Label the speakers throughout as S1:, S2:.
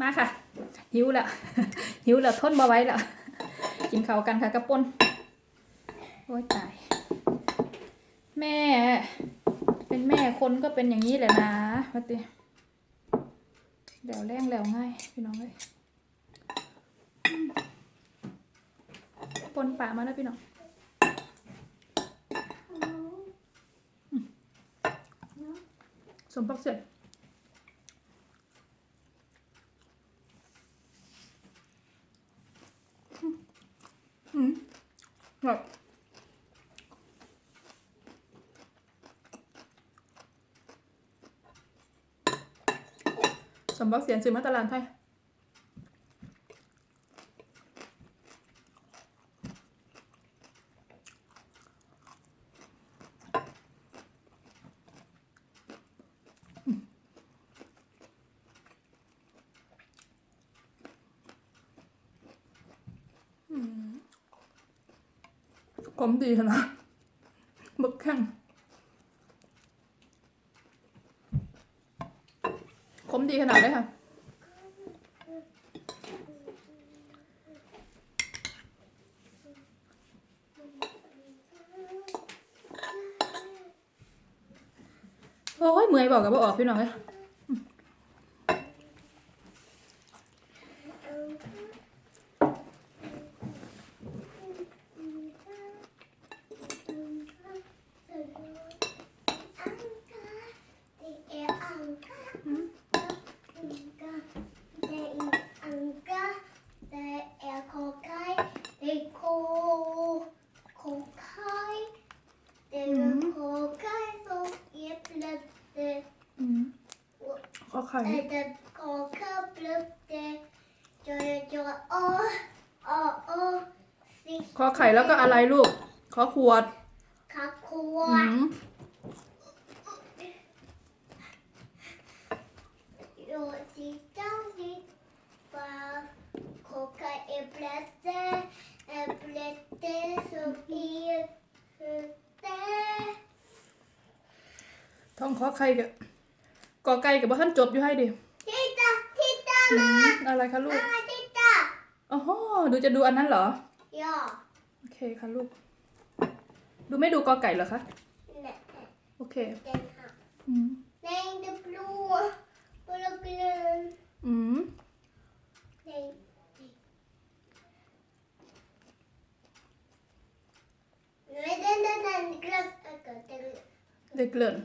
S1: มาค่ะหิวแล้วหิวแล้วทนมาไว้แล้ว กินเขากันค่ะกระปนโอ้ยตายแม่ เป็นแม่คนก็เป็นอย่างนี้แหละนะวัติเดี๋ยวแรงแล้วง่ายพี่น้องเลยปนป่ามาแล้วพี่น้องสมปักเสร็จสมบัติเสียนซื้อมาตลาดไทยขมดีขนาดบึกแข้งดีขนาดได้ค่ะโอ้ยเมื่อยบอกกับบ่ออกพี่น้องเลยก็ไข่ At e cocoa blue d a j o joy, oh, oh, ขอไข่ แล้วก็อะไรลูก ขอขวดขอขวดอยู่ที่จ้าิดฟ้าเอเปรสเต้เอเปรสเต้สุกีเต้ทองขอไข่เดีกอไก่กับว่าท่านจบอยู่ให้ดิ ทิตา ทิตามา อะไรคะลูกมาทิตาโอ้โหดูจะดูอันนั้นเหรอย่โอเคค่ะลูก ดูไม่ดูกอไก่เหรอคะเนโอเคเจนค่ะอืม Name the blue blue g r e เ n อืม name ไมนเด้นั่นนั่นกระนเกิดเต็นเด็นเกลิ่น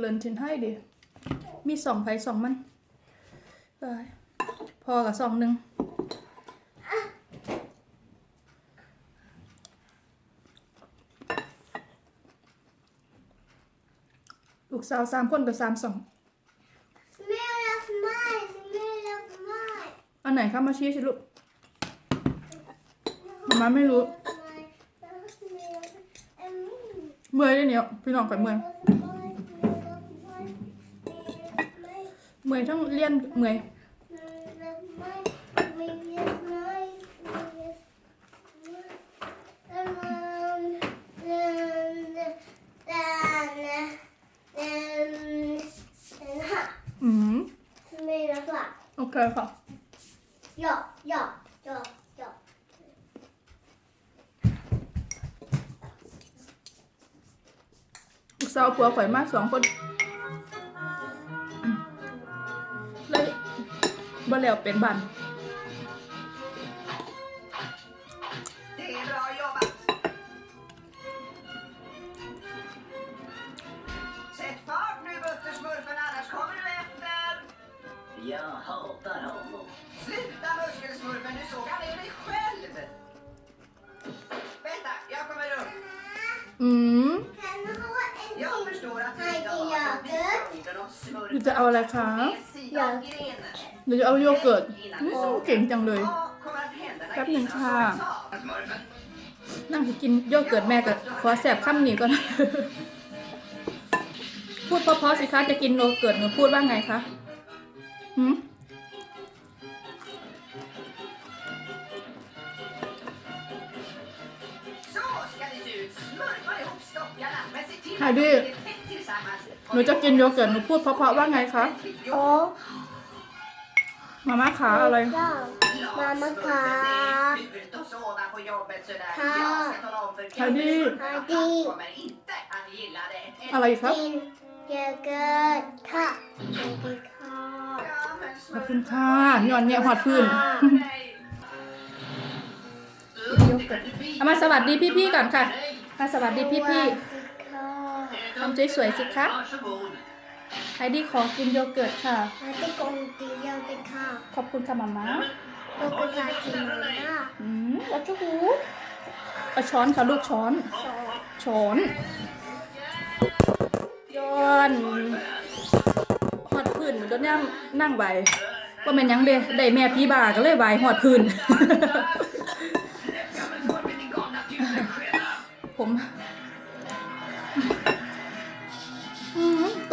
S1: เลินชินให้ดิ มีสองไผ่สองมันพอกับสองหนึ่งลูกสาวสามคนกับสามสองแม่รักไม่แม่รับไม่อันไหนคะมาชี้สิลูกมาไม่รู้ เมื่อยได้เนี่ย พี่น้องไปเมื่อย10 tháng liên 10 Mm. Mina kvar. Okej, okay, kvar. Ja, ja, ja, ja. Sao của khỏe mát xuống con. บ่แล้วเป็นบันอมนจะเอาอะไรคะอยากเดี๋ยวเอาโยเกิร์ต้เก่งจังเลย แป๊บหนึ่งค่ะนั่งกินโยเกิร์ตแม่กับขอแสบข้ามนี้ก่อน พูดเพราะๆสิคะจะกินโยเกิร์ตหนูพูดว่าไงคะหืมค่ะดิหนูจะกินโยเกิร์ตหนูพูดเพราะๆว่าไงคะ อ๋อมาม่าขาอะไร มาม่าขาค่ะฮาดีฮดีอะไรครับกินเยอเกินค่ะขอบคุณค่ะยอนเนี่ยหอดพื้นเอามาสวัสดีพี่ ๆ ก่อนค่ะมาสวัสดีพี่ๆทำใจสวยสิคะไฮดี้ขอกินโยเกิร์ต ค่ะไฮดี้กงกินโยเกิร์ต ค่ะ ขอบคุณค่ะมาม่าโยเกิร์ตค่ะกินมาย่อืม วัูหูเอาช้อนค่ะลูกช้อน ช้อน ย้อนหอดพื้นเหมือนโดนย่ำนั่งไหวว่เป็นยังเด้ได้แม่พี่บาก็เลยไหวหอดพื้น ผม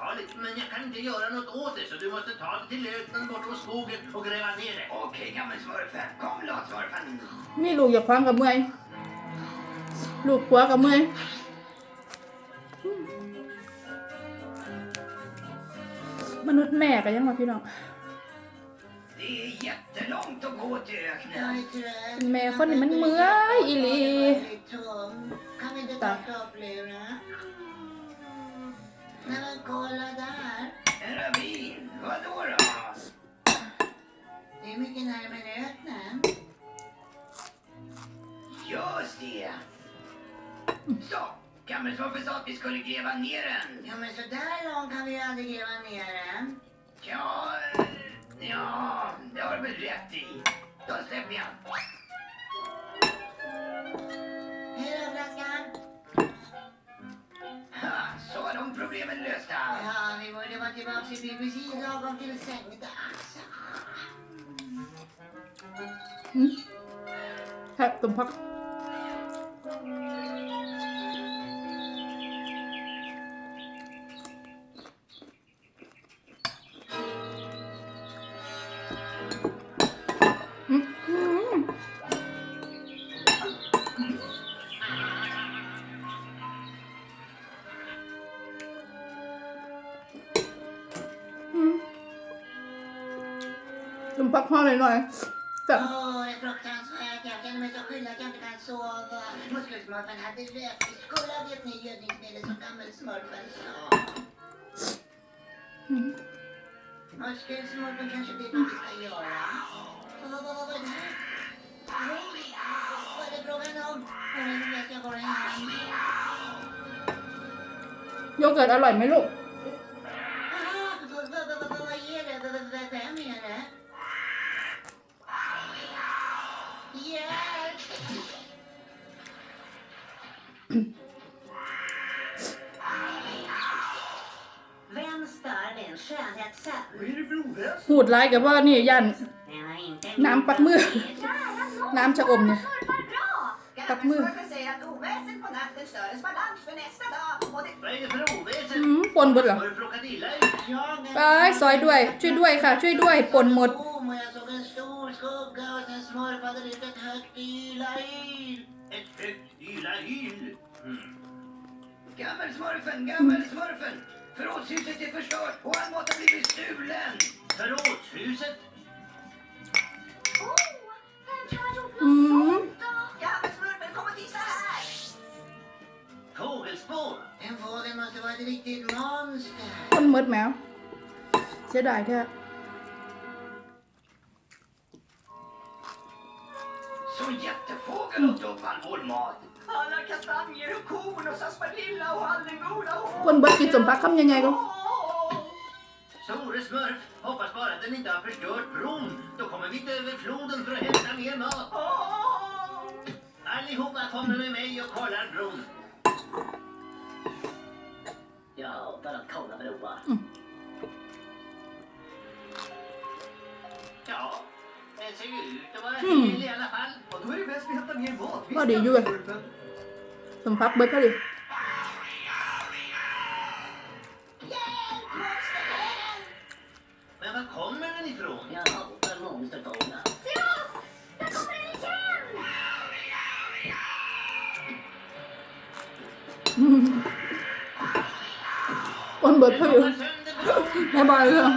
S1: l f a r l i g t Men jag kan inte göra något åt det så du måste ta det till l ö t e n bortom skogen och gräva ner det. Okej okay, g a m m e l s v a r f e n kom l å t s v a r f e n มีลูกอย่าคว้างกับเมื่อยลูกกลัวกับ n มื่อยมนุษย์แม่กันยังว Det är jättelångt att gå till öknen. แ e ่คนนี้มันเ e ื่อยอีหลี Kan vi inte ta Ta. upp nu? vi skulle gräva ner den. Ja, men så där långt kan vi ju aldrig gräva ner den. Ja, ja, det har du väl rätt i. Då släpper jag. Hej då, flaskan. så är de problemen lösta. Ja, vi borde vara tillbaka i precis lagom till sängdags. Mm. Här, de packar. 좀팍팍ักพ่อ่อหน่อบจางแซ่แกยังไม่จบขึ้นแล้วแกเป็นการซัวก็มุสลิมสาร์ทแัตเรียกสกุลเรียนี่เยอะนีนี่ยสัมเมสมาร์ทแฟนโยเกิร์ตอร่อยไหมลูกหูดไลากับว่านี่ยัน น้ำปักมือ น้ำชะอมเนี่ยปัดมือปนหมดเหรอไป ซอยด้วย ช่วยด้วยค่ะ ช่วยด้วยปนหมด skugga och sen smurfade det ett högt yla Ett högt yla Mm. Gammelsmurfen, gammelsmurfen! Förrådshuset är förstört och han måste ha blivit stulen! Förrådshuset? Oh, mm. Gammelsmurfen, kom och titta här! Fågelspår? Den fågeln måste vara ett riktigt monster. Hon mörd med. Ser du det? som jättefågel åt upp vår mat. Alla kastanjer och korn och sarsaparilla och all den goda hår. Hon bara liksom bara kom Store smurf, hoppas bara att den inte har förstört bron. Då kommer vi inte över floden för att hämta mer mat. Allihopa kommer med mig och kollar bron. Ja, bara kolla broar. Mm. ก็ดีอยู่เลยสมพับเบิดก็ดีคนเบิดเขายูไม่บายเลย